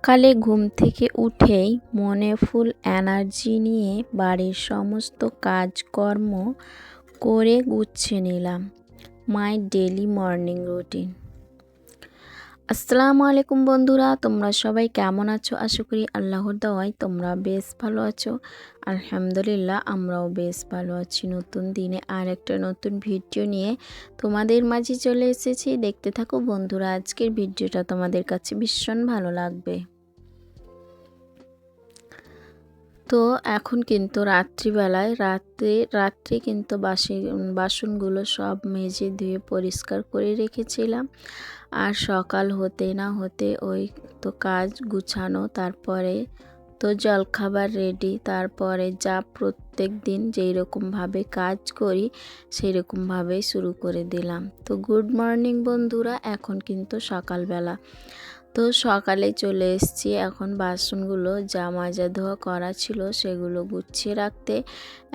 সকালে ঘুম থেকে উঠেই মনে ফুল এনার্জি নিয়ে বাড়ির সমস্ত কাজকর্ম করে গুছিয়ে নিলাম। My daily morning routine. আসসালামু আলাইকুম বন্ধুরা, তোমরা সবাই কেমন আছো? আশা করি আল্লাহর দাওয়ায় তোমরা বেশ ভালো আছো। আলহামদুলিল্লাহ, আমরাও বেশ ভালো আছি। নতুন দিনে আর একটা নতুন ভিডিও নিয়ে তোমাদের মাঝে চলে এসেছি। দেখতে থাকো বন্ধুরা, আজকের ভিডিওটা তোমাদের কাছে ভীষণ ভালো লাগবে। তো এখন কিন্তু রাত্রিবেলায় রাত্রে রাত্রে কিন্তু বাসি বাসনগুলো সব মেজে ধুয়ে পরিষ্কার করে রেখেছিলাম। আর সকাল হতে না হতে ওই তো কাজ গুছানো, তারপরে তো জলখাবার রেডি তারপরে যা প্রত্যেক দিন যেই রকমভাবে কাজ করি সেই রকমভাবেই শুরু করে দিলাম। তো গুড মর্নিং বন্ধুরা, এখন কিন্তু সকালবেলা। তো সকালে চলে এসেছি। এখন বাসনগুলো যা মাজা ধোয়া করা ছিল সেগুলো গুছিয়ে রাখতে।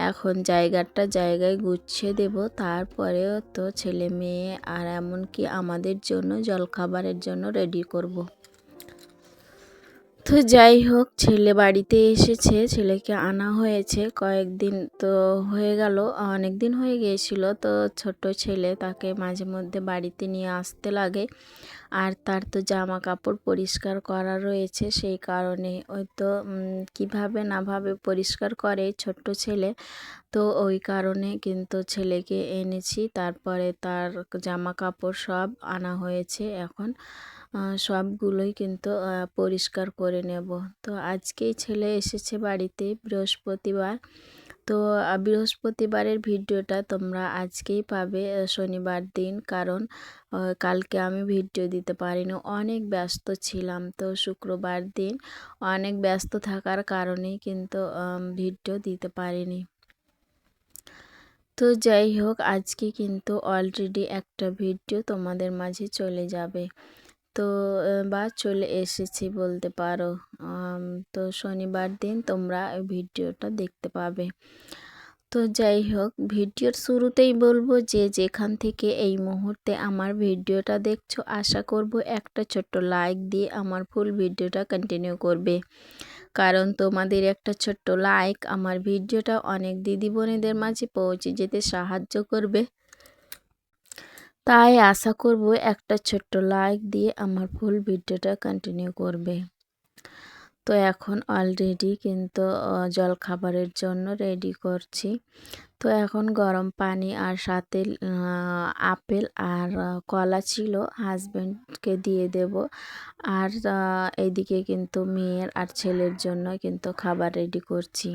এখন জায়গাটা জায়গায় গুছিয়ে দেব। তারপরেও তো ছেলে মেয়ে আর এমনকি আমাদের জন্য জলখাবারের জন্য রেডি করব। তো যাই হোক, ছেলে বাড়িতে এসেছে, ছেলেকে আনা হয়েছে। কয়েকদিন তো হয়ে গেল অনেক দিন হয়ে গিয়েছিল। তো ছোট ছেলে তাকে মাঝে মধ্যে বাড়িতে নিয়ে আসতে লাগে। আর তার তো জামা কাপড় পরিষ্কার করা রয়েছে সেই কারণে। ওই তো কীভাবে নাভাবে পরিষ্কার করে ছোট্ট ছেলে, তো ওই কারণে কিন্তু ছেলেকে এনেছি। তারপরে তার জামা কাপড় সব আনা হয়েছে এখন। সবগুলোই কিন্তু পরিষ্কার করে নেব। তো আজকেই ছেলে এসেছে বাড়িতে বৃহস্পতিবার। তো বৃহস্পতিবারের ভিডিওটা তোমরা আজকেই পাবে শনিবার দিন। কারণ কালকে আমি ভিডিও দিতে পারিনি। অনেক ব্যস্ত ছিলাম তো, শুক্রবার দিন অনেক ব্যস্ত থাকার কারণেই কিন্তু ভিডিও দিতে পারিনি। তো, যাই হোক, আজকে কিন্তু অলরেডি একটা ভিডিও তোমাদের মাঝে চলে যাবে। তো বা চলে এসেছি বলতে পারো। তো শনিবার দিন তোমরা ভিডিওটা দেখতে পাবে। তো যাই হোক, ভিডিওর শুরুতেই বলব যে, যেখান থেকে এই মুহূর্তে আমার ভিডিওটা দেখছ, আশা করব একটা ছোট্ট লাইক দিয়ে আমার ফুল ভিডিওটা কন্টিনিউ করবে। কারণ তোমাদের একটা ছোট্ট লাইক আমার ভিডিওটা অনেক দিদি বোনেদের মাঝে পৌঁছে যেতে সাহায্য করবে। তাই আশা করব একটা ছোট্ট লাইক দিয়ে আমার ফুল ভিডিওটা কন্টিনিউ করবে। তো এখন অলরেডি কিন্তু জল খাবারের জন্য রেডি করছি। তো এখন গরম পানি আর সাথে আপেল আর কলা ছিল হাজব্যান্ডকে দিয়ে দেব। আর এদিকে কিন্তু মেয়ের আর ছেলের জন্য কিন্তু খাবার রেডি করছি।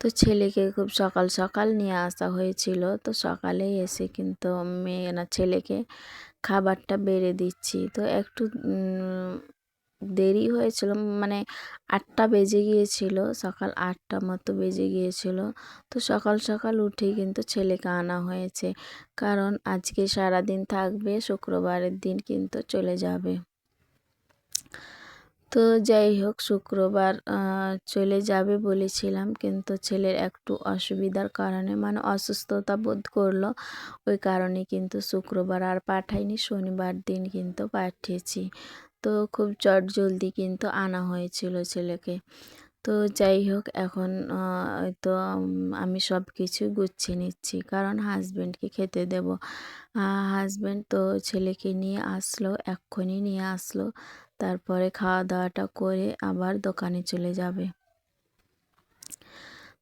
তো ছেলেকে খুব সকাল সকাল নিয়ে আসা হয়েছিল। তো সকালে এসে কিন্তু মেয়ে না, ছেলেকে খাবারটা বেড়ে দিচ্ছি। তো একটু দেরি হয়েছিল মানে আটটা বেজে গিয়েছিল, সকাল আটটা মতো বেজে গিয়েছিল। তো সকাল সকাল উঠেই কিন্তু ছেলেকে আনা হয়েছে। কারণ আজকে সারাদিন থাকবে, শুক্রবারের দিন কিন্তু চলে যাবে। তো যাই হোক, শুক্রবার চলে যাবে বলেছিলাম। কিন্তু ছেলের একটু অসুবিধার কারণে মানে অসুস্থতা বোধ করল। ওই কারণে কিন্তু শুক্রবার আর পাঠাইনি, শনিবার দিন কিন্তু পাঠিয়েছি। তো খুব চট জলদি কিন্তু আনা হয়েছিল ছেলেকে। তো যাই হোক, এখন তো আমি সব কিছু গুছিয়ে নিচ্ছি। কারণ হাজব্যান্ডকে খেতে দেব। হাজব্যান্ড তো ছেলেকে নিয়ে আসলো, এক্ষুনি নিয়ে আসলো। তারপরে খাওয়া দাওয়াটা করে আবার দোকানে চলে যাবে।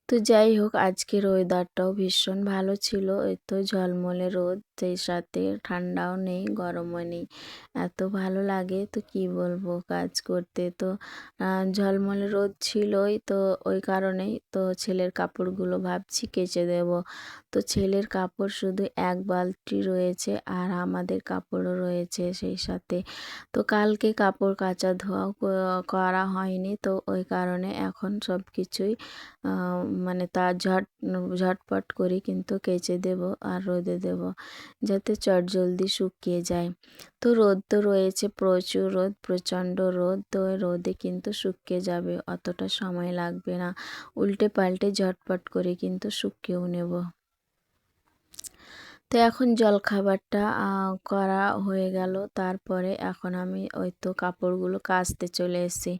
তো যাই হোক, আজকের ওয়েদারটাও ভীষণ ভালো ছিল। ওই তো ঝলমলে রোদ, সেই সাথে ঠান্ডাও নেই, গরমও নেই। এত ভালো লাগে, তো কি বলব কাজ করতে? তো ঝলমলে রোদ ছিলই তো ওই কারণেই তো ছেলের কাপড়গুলো ভাবছি কেচে দেব। তো ছেলের কাপড় শুধু এক বালতি রয়েছে আর আমাদের কাপড়ও রয়েছে সেই সাথে। তো কালকে কাপড় কাচা ধোয়াও করা হয়নি, তো ওই কারণে এখন সব কিছুই মানে তা ঝট, ঝটপট করে কিন্তু কেচে দেব আর রোদে দেব যাতে চট জলদি শুকিয়ে যায়। তো রোদ তো রয়েছে, প্রচুর রোদ, প্রচণ্ড রোদ, তো রোদে কিন্তু শুকিয়ে যাবে, অতটা সময় লাগবে না। উল্টে পাল্টে ঝটপট করে কিন্তু শুকিয়েও নেব। তো এখন জলখাবারটা করা হয়ে গেল। তারপরে এখন আমি ওই তো কাপড়গুলো কাচতে চলে এসেছি।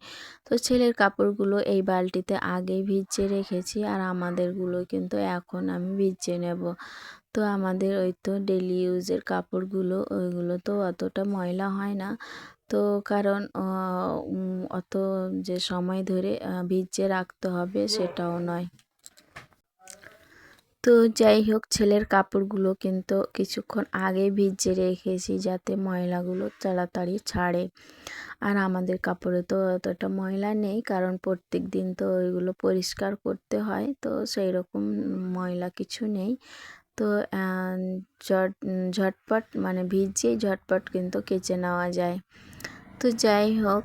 তো ছেলের কাপড়গুলো এই বালতিতে আগেই ভিজিয়ে রেখেছি আর আমাদেরগুলো কিন্তু এখন আমি ভিজিয়ে নেব। তো আমাদের ওই তো ডেলি ইউজের কাপড়গুলো, ওইগুলো তো অতটা ময়লা হয় না। তো কারণ অত যে সময় ধরে ভিজিয়ে রাখতে হবে সেটাও নয়। তো যাই হোক, ছেলের কাপড়গুলো কিন্তু কিছুক্ষণ আগে ভিজিয়ে রেখেছি যাতে ময়লাগুলো তাড়াতাড়ি ছাড়ে। আর আমাদের কাপড়ে তো অতটা ময়লা নেই, কারণ প্রত্যেক দিন তো ওইগুলো পরিষ্কার করতে হয়, তো সেই রকম ময়লা কিছু নেই। তো ঝট, ঝটপট মানে ভিজিয়েই ঝটপট কিন্তু কেচে নেওয়া যায়। তো যাই হোক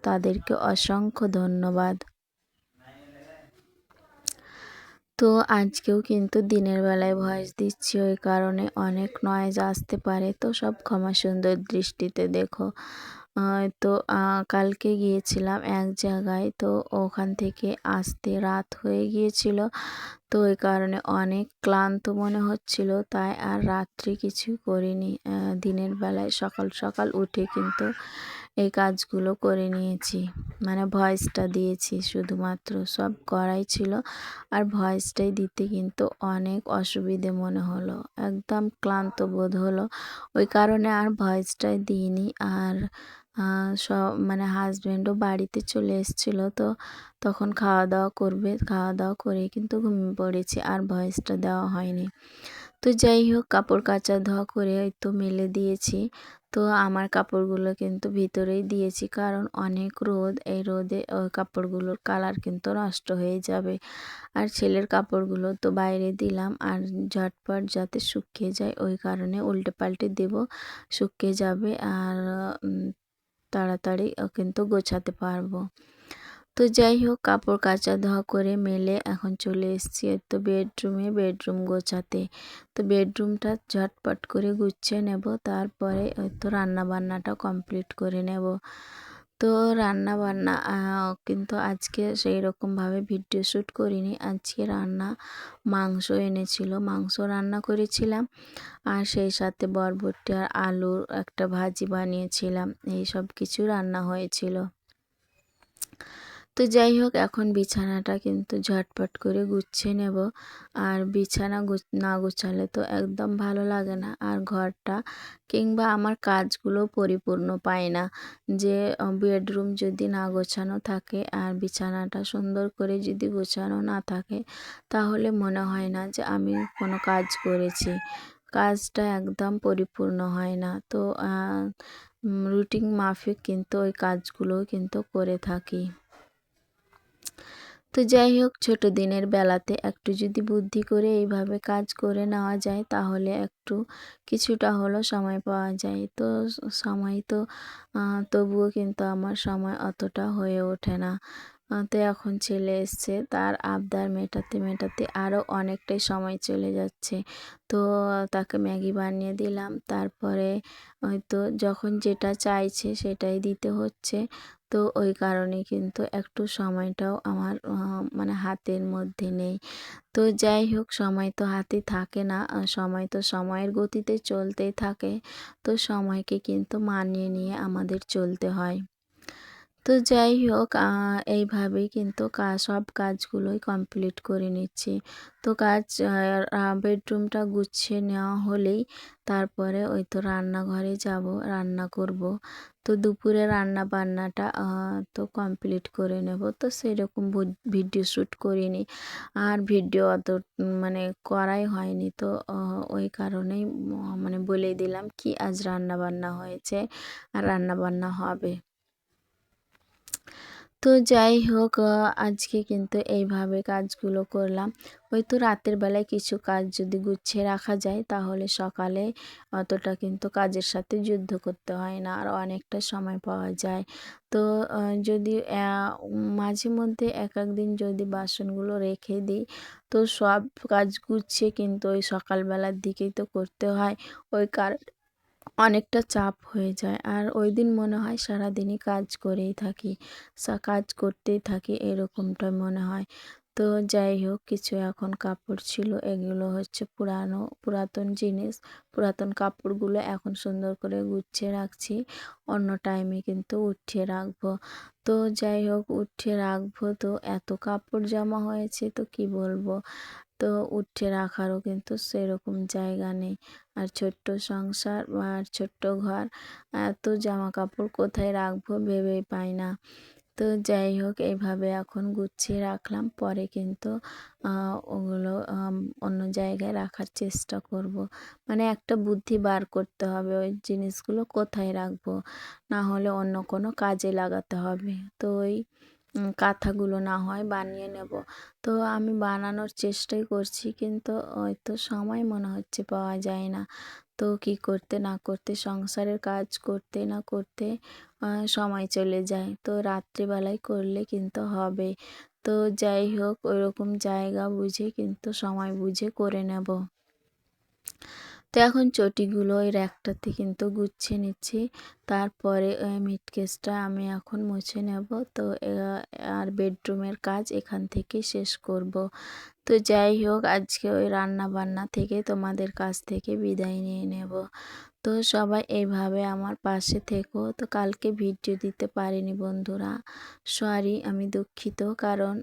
তাদেরকে অসংখ্য ধন্যবাদ। তো আজকেও কিন্তু দিনের বেলায় ভয়েস দিচ্ছি, ওই কারণে অনেক নয়েজ আসতে পারে। তো সব ক্ষমা সুন্দর দৃষ্টিতে দেখো। তো কালকে গিয়েছিলাম এক জায়গায়, তো ওখান থেকে আসতে রাত হয়ে গিয়েছিল। তো ওই কারণে অনেক ক্লান্ত মনে হচ্ছিল, তাই আর রাত্রি কিছু করিনি। দিনের বেলায় সকাল সকাল উঠে কিন্তু এই কাজগুলো করে নিয়েছি। মানে ভয়েসটা দিয়েছি শুধুমাত্র। সব করাই ছিল। আর ভয়েসটাই দিতে কিন্তু অনেক অসুবিধে মনে হলো। একদম ক্লান্ত বোধ হলো। ওই কারণে আর ভয়েসটাই দিইনি। আর সব মানে হাজব্যান্ডও বাড়িতে চলে এসেছিল তো তখন খাওয়া দাওয়া করবে। খাওয়া দাওয়া করে কিন্তু ঘুমিয়ে পড়েছি। আর ভয়েসটা দেওয়া হয়নি। তো যাই হোক কাপড় কাচা ধোয়া করে তো মেলে দিয়েছি। তো আমার কাপড়গুলো কিন্তু ভিতরেই দিয়েছি। কারণ অনেক রোদ, এই রোদে ওই কাপড়গুলোর কালার কিন্তু নষ্ট হয়ে যাবে। আর ছেলের কাপড়গুলো তো বাইরে দিলাম আর ঝটপট যাতে শুকিয়ে যায়, ওই কারণে উল্টে পাল্টে দেবো, শুকিয়ে যাবে। আর তাড়াতাড়ি কিন্তু গোছাতে পারব। তো যাই হোক, কাপড় কাচা ধোয়া করে মেলে এখন চলে এসেছি তো বেডরুমে, বেডরুম গোছাতে। তো বেডরুমটা ঝটপট করে গুছিয়ে নেব, তারপরে তো রান্না বান্নাটা কমপ্লিট করে নেব। তো রান্না বান্না কিন্তু আজকে সেই রকমভাবে ভিডিও শ্যুট করিনি, আজকে রান্না মাংস এনেছিল, মাংস রান্না করেছিলাম। আর সেই সাথে বরবটি আর আলুর একটা ভাজি বানিয়েছিলাম, এই সব কিছু রান্না হয়েছিল। তো যাই হোক, এখন বিছানাটা কিন্তু ঝটপট করে গুছিয়ে নেব। আর বিছানা না গুছালে তো একদম ভালো লাগে না। আর ঘরটা কিংবা আমার কাজগুলো পরিপূর্ণ পায় না। যে বেডরুম যদি না গোছানো থাকে আর বিছানাটা সুন্দর করে যদি গোছানো না থাকে, তাহলে মনে হয় না যে আমি কোনো কাজ করেছি। কাজটা একদম পরিপূর্ণ হয় না। তো রুটিন মাফিক কিন্তু ওই কাজগুলো কিন্তু করে থাকি। তো যাই হোক, ছোট দিনের বেলাতে একটু যদি বুদ্ধি করে এইভাবে কাজ করে নেওয়া যায়, তাহলে একটু কিছুটা হলো সময় পাওয়া যায়। তো সময় তো তবুও কিন্তু আমার সময় অতটা হয়ে ওঠে না। তো এখন ছেলে এসছে, তার আবদার মেটাতে মেটাতে আরও অনেকটাই সময় চলে যাচ্ছে। তো তাকে ম্যাগি বানিয়ে দিলাম, তারপরে হয়তো যখন যেটা চাইছে সেটাই দিতে হচ্ছে। তো ওই কারণে কিন্তু একটু সময়টাও আমার মানে হাতের মধ্যে নেই। তো যাই হোক, সময় তো হাতে থাকে না সময় তো সময়ের গতিতে চলতেই থাকে। তো সময়কে কিন্তু মানিয়ে নিয়ে আমাদের চলতে হয়। তো যাই হোক এইভাবেই কিন্তু সব কাজগুলোই কমপ্লিট করে নিচ্ছি। তো কাজ বেডরুমটা গুছিয়ে নেওয়া হলেই তারপরে ওই তো রান্নাঘরে যাব, রান্না করব। তো দুপুরে রান্না বান্নাটা তো কমপ্লিট করে নেব। তো সেরকম ভিডিও শ্যুট করিনি। আর ভিডিও অত মানে করাই হয়নি। তো ওই কারণেই মানে বলে দিলাম কি, আজ রান্না বান্না হয়েছে, আর রান্না বান্না হবে। তো যাই হোক আজকে কিন্তু এইভাবে কাজগুলো করলাম। ওই তো রাতের বেলায় কিছু কাজ যদি গুছিয়ে রাখা যায়, তাহলে সকালে অতটা কিন্তু কাজের সাথে যুদ্ধ করতে হয় না, আর অনেকটা সময় পাওয়া যায়। তো যদি মাঝে মধ্যে এক এক দিন যদি বাসনগুলো রেখে দিই, তো সব কাজ গুছিয়ে কিন্তু ওই সকালবেলার দিকেই তো করতে হয়। ওই কার অনেকটা চাপ হয়ে যায়। আর ওই দিন মনে হয় সারাদিনই কাজ করেই থাকি কাজ করতেই থাকি এরকমটা মনে হয়। তো যাই হোক, কিছু এখন কাপড় ছিল। এগুলো হচ্ছে পুরানো, পুরাতন জিনিস। পুরাতন কাপড়গুলো এখন সুন্দর করে গুছিয়ে রাখছি। অন্য টাইমে কিন্তু উঠিয়ে রাখব। তো যাই হোক, উঠিয়ে রাখব তো এত কাপড় জমা হয়েছে তো কি বলব? তো উঠে রাখারও কিন্তু সেরকম জায়গা নেই। আর ছোট্ট সংসার আর ছোট্ট ঘর, এত জামা কাপড় কোথায় রাখব ভেবেই পাই না। তো যাই হোক এইভাবে এখন গুছিয়ে রাখলাম। পরে কিন্তু ওগুলো অন্য জায়গায় রাখার চেষ্টা করব। মানে একটা বুদ্ধি বার করতে হবে ওই জিনিসগুলো কোথায় রাখব, না হলে অন্য কোনো কাজে লাগাতে হবে। তো ওই কাঁথাগুলো না হয় বানিয়ে নেব। তো আমি বানানোর চেষ্টাই করছি, কিন্তু ওই তো সময় মনে হচ্ছে পাওয়া যায় না। তো কি করতে না করতে, সংসারের কাজ করতে না করতে সময় চলে যায়। তো রাত্রিবেলায় করলে কিন্তু হবে। তো যাই হোক ওইরকম জায়গা বুঝে কিন্তু সময় বুঝে করে নেব। তো এখন চটিগুলো ওই র্যাকটাতে কিন্তু গুছিয়ে নিচ্ছি। তারপরে ওই মিট কেসটা আমি এখন মুছে নেব। তো আর বেডরুমের কাজ এখান থেকে শেষ করব। তো যাই হোক, আজকে ওই রান্না বান্না থেকে তোমাদের কাছ থেকে বিদায় নিয়ে নেব। তো সবাই এইভাবে আমার পাশে থেকো। তো কালকে ভিডিও দিতে পারিনি বন্ধুরা। সরি আমি দুঃখিত। কারণ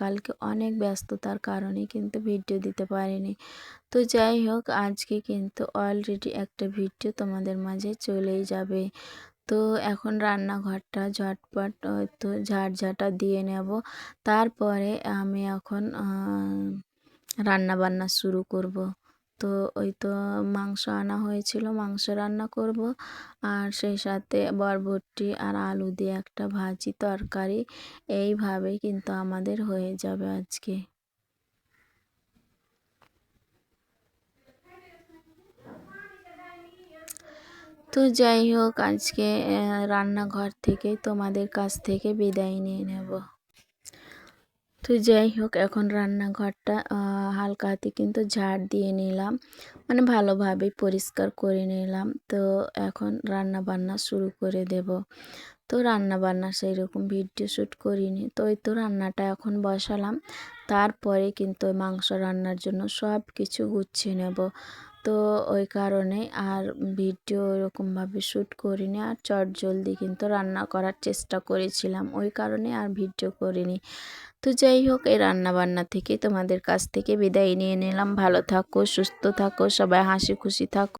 কালকে অনেক ব্যস্ততার কারণে কিন্তু ভিডিও দিতে পারিনি। তো যাই হোক, আজকে কিন্তু অলরেডি একটা ভিডিও তোমাদের মাঝে চলেই যাবে। তো এখন রান্নাঘরটা ঝটপট তো ঝাড়ঝাটা দিয়ে নেব। তারপরে আমি এখন রান্না বান্না শুরু করব। তো ওই তো মাংস আনা হয়েছিল, মাংস রান্না করব। আর সেই সাথে বরবটি আর আলু দিয়ে একটা ভাজি তরকারি এইভাবেই কিন্তু আমাদের হয়ে যাবে আজকে। তো যাই হোক, আজকে রান্নাঘর থেকে তোমাদের কাছ থেকে বিদায় নিয়ে নেব। তো যাই হোক, এখন রান্নাঘরটা হালকা হাতে কিন্তু ঝাড় দিয়ে নিলাম। মানে ভালোভাবে পরিষ্কার করে নিলাম। তো এখন রান্না বান্না শুরু করে দেব। তো রান্না বান্না সেই রকম ভিডিও শ্যুট করিনি। তো ওই তো রান্নাটা এখন বসালাম। তারপরে কিন্তু মাংস রান্নার জন্য সব কিছু গুছিয়ে নেব। তো ওই কারণে আর ভিডিও ওরকমভাবে শ্যুট করিনি আর চট জলদি কিন্তু রান্না করার চেষ্টা করেছিলাম। ওই কারণে আর ভিডিও করিনি। তো যাই হোক, এই রান্নাবান্না থেকে তোমাদের কাছ থেকে বিদায় নিয়ে নিলাম। ভালো থাকো, সুস্থ থাকো, সবাই হাসি খুশি থাকো।